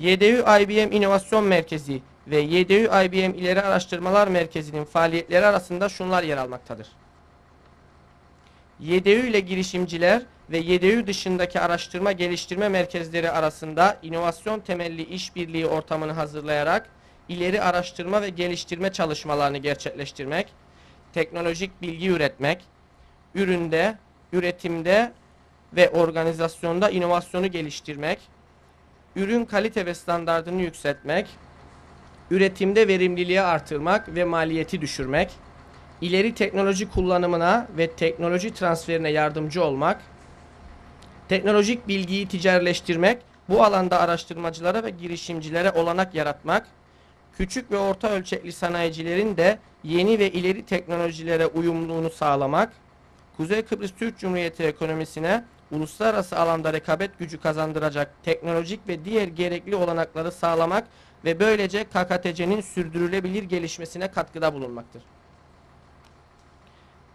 YDÜ IBM İnovasyon Merkezi ve YDÜ IBM İleri Araştırmalar Merkezi'nin faaliyetleri arasında şunlar yer almaktadır. YDÜ ile girişimciler ve YDÜ dışındaki araştırma geliştirme merkezleri arasında inovasyon temelli işbirliği ortamını hazırlayarak ileri araştırma ve geliştirme çalışmalarını gerçekleştirmek, teknolojik bilgi üretmek, üründe, üretimde ve organizasyonda inovasyonu geliştirmek, ürün kalite ve standartını yükseltmek, üretimde verimliliği artırmak ve maliyeti düşürmek, ileri teknoloji kullanımına ve teknoloji transferine yardımcı olmak, teknolojik bilgiyi ticarileştirmek, bu alanda araştırmacılara ve girişimcilere olanak yaratmak, küçük ve orta ölçekli sanayicilerin de yeni ve ileri teknolojilere uyumluluğunu sağlamak, Kuzey Kıbrıs Türk Cumhuriyeti ekonomisine uluslararası alanda rekabet gücü kazandıracak teknolojik ve diğer gerekli olanakları sağlamak ve böylece KKTC'nin sürdürülebilir gelişmesine katkıda bulunmaktır.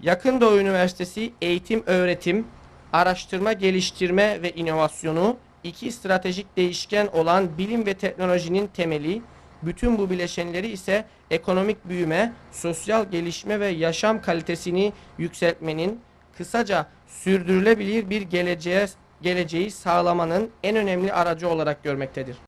Yakın Doğu Üniversitesi eğitim öğretim, araştırma geliştirme ve inovasyonu iki stratejik değişken olan bilim ve teknolojinin temeli, bütün bu bileşenleri ise ekonomik büyüme, sosyal gelişme ve yaşam kalitesini yükseltmenin, kısaca sürdürülebilir bir geleceğe geleceği sağlamanın en önemli aracı olarak görmektedir.